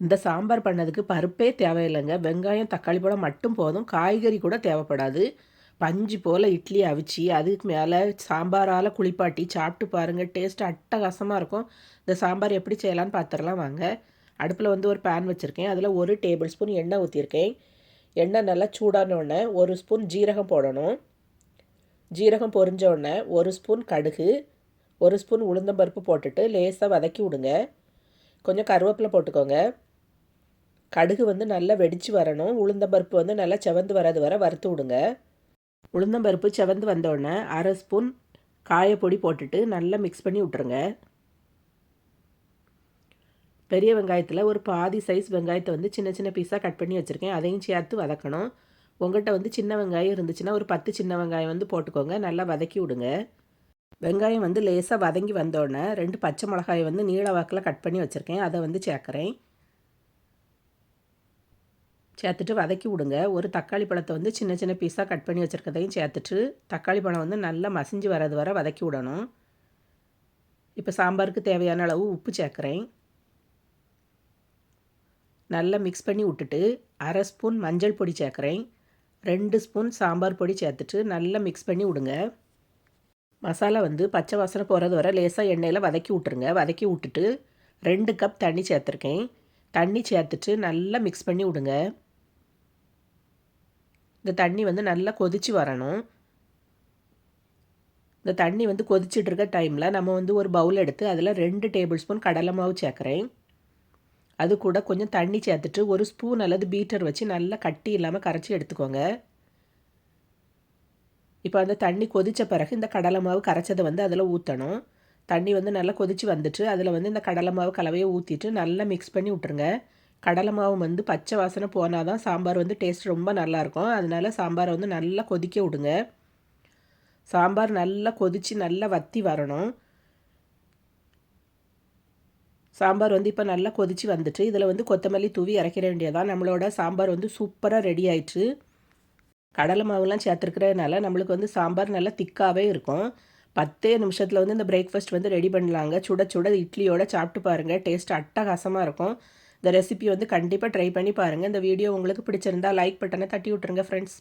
இந்த சாம்பார் பண்ணதுக்கு பருப்பே தேவையில்லைங்க. வெங்காயம் தக்காளி பழம் மட்டும் போதும். காய்கறி கூட தேவைப்படாது. பஞ்சு போல் இட்லி அவிச்சு அதுக்கு மேலே சாம்பாரால் குளிப்பாட்டி சாப்பிட்டு பாருங்கள் டேஸ்ட் அட்டகாசமாக இருக்கும். இந்த சாம்பார் எப்படி செய்யலான்னு பார்த்துடலாம் வாங்க. அடுப்பில் வந்து ஒரு பேன் வச்சுருக்கேன். அதில் ஒரு டேபிள் ஸ்பூன் எண்ணெய் ஊற்றிருக்கேன் எண்ணெய் நல்லா சூடான உடனே ஒரு ஸ்பூன் ஜீரகம் போடணும். ஜீரகம் பொரிஞ்சோடனே ஒரு ஸ்பூன் கடுகு ஒரு ஸ்பூன் உளுந்தம்பருப்பு போட்டுட்டு லேசாக வதக்கி விடுங்க. கொஞ்சம் கருவேப்பிலை போட்டுக்கோங்க. கடுகு வந்து நல்லா வெடித்து வரணும். உளுந்தம்பருப்பு வந்து நல்லா செவந்து வராது வர வறுத்து விடுங்க. உளுந்தம்பருப்பு செவந்து வந்தோடனே அரை ஸ்பூன் காயப்பொடி போட்டுட்டு நல்லா மிக்ஸ் பண்ணி விட்ருங்க பெரிய வெங்காயத்தில் ஒரு பாதி சைஸ் வெங்காயத்தை வந்து சின்ன சின்ன பீஸாக கட் பண்ணி வச்சுருக்கேன். அதையும் சேர்த்து வதக்கணும். உங்கள்கிட்ட வந்து சின்ன வெங்காயம் இருந்துச்சுன்னா ஒரு பத்து சின்ன வெங்காயம் வந்து போட்டுக்கோங்க. நல்லா வதக்கி விடுங்க. வெங்காயம் வந்து லேசாக வதங்கி வந்தோடனே ரெண்டு பச்சை மிளகாயை வந்து நீள வாக்கில் கட் பண்ணி வச்சுருக்கேன். அதை வந்து சேர்க்குறேன். சேர்த்துட்டு வதக்கி விடுங்க. ஒரு தக்காளி பழத்தை வந்து சின்ன சின்ன பீஸாக கட் பண்ணி வச்சுருக்கதையும் சேர்த்துட்டு தக்காளி பழம் வந்து நல்லா மசிஞ்சு வர்றது வர வதக்கி விடணும். இப்போ சாம்பாருக்கு தேவையான அளவு உப்பு சேர்க்குறேன். நல்லா மிக்ஸ் பண்ணி விட்டுட்டு அரை ஸ்பூன் மஞ்சள் பொடி சேர்க்குறேன். ரெண்டு ஸ்பூன் சாம்பார் பொடி சேர்த்துட்டு நல்லா மிக்ஸ் பண்ணி விடுங்க. மசாலா வந்து பச்சை வாசனை போகிறது வர லேசாக எண்ணெயில் வதக்கி விட்ருங்க வதக்கி விட்டுட்டு ரெண்டு கப் தண்ணி சேர்த்துருக்கேன். தண்ணி சேர்த்துட்டு நல்லா மிக்ஸ் பண்ணி விடுங்க. இந்த தண்ணி வந்து நல்லா கொதித்து வரணும். இந்த தண்ணி வந்து கொதிச்சுட்டு இருக்க டைமில் நம்ம வந்து ஒரு பவுல் எடுத்து அதில் ரெண்டு டேபிள் ஸ்பூன் கடலை மாவு சேர்க்குறேன். அது கூட கொஞ்சம் தண்ணி சேர்த்துட்டு ஒரு ஸ்பூன் அல்லது பீட்டர் வச்சு நல்லா கட்டி இல்லாமல் கரைச்சி எடுத்துக்கோங்க. இப்போ அந்த தண்ணி கொதித்த பிறகு இந்த கடலை மாவு கரைச்சதை வந்து அதில் ஊற்றணும் தண்ணி வந்து நல்லா கொதித்து வந்துட்டு அதில் வந்து இந்த கடலை மாவு கலவையை ஊற்றிட்டு நல்லா மிக்ஸ் பண்ணி விட்ருங்க கடலை மாவு வந்து பச்சை வாசனை போனால் தான் சாம்பார் வந்து டேஸ்ட் ரொம்ப நல்லாயிருக்கும். அதனால் சாம்பாரை வந்து நல்லா கொதிக்க விடுங்க. சாம்பார் நல்லா கொதித்து நல்லா வற்றி வரணும். சாம்பார் வந்து இப்போ நல்லா கொதித்து வந்துட்டு இதில் வந்து கொத்தமல்லி தூவி இறக்கிற வேண்டியதான் நம்மளோட சாம்பார் வந்து சூப்பராக ரெடி ஆயிடுச்சு. கடலை மாவுலாம் சேர்த்துருக்கிறதுனால நம்மளுக்கு வந்து சாம்பார் நல்லா திக்காகவே இருக்கும். பத்தே நிமிஷத்தில் வந்து இந்த பிரேக்ஃபாஸ்ட் வந்து ரெடி பண்ணலாங்க. சுட சுட இட்லியோட சாப்பிட்டு பாருங்கள் டேஸ்ட் அட்டகாசமாக இருக்கும். இந்த ரெசிபி வந்து கண்டிப்பாக ட்ரை பண்ணி பாருங்கள் இந்த வீடியோ உங்களுக்கு பிடிச்சிருந்தா லைக் பட்டனை தட்டி விட்ருங்க ஃப்ரெண்ட்ஸ்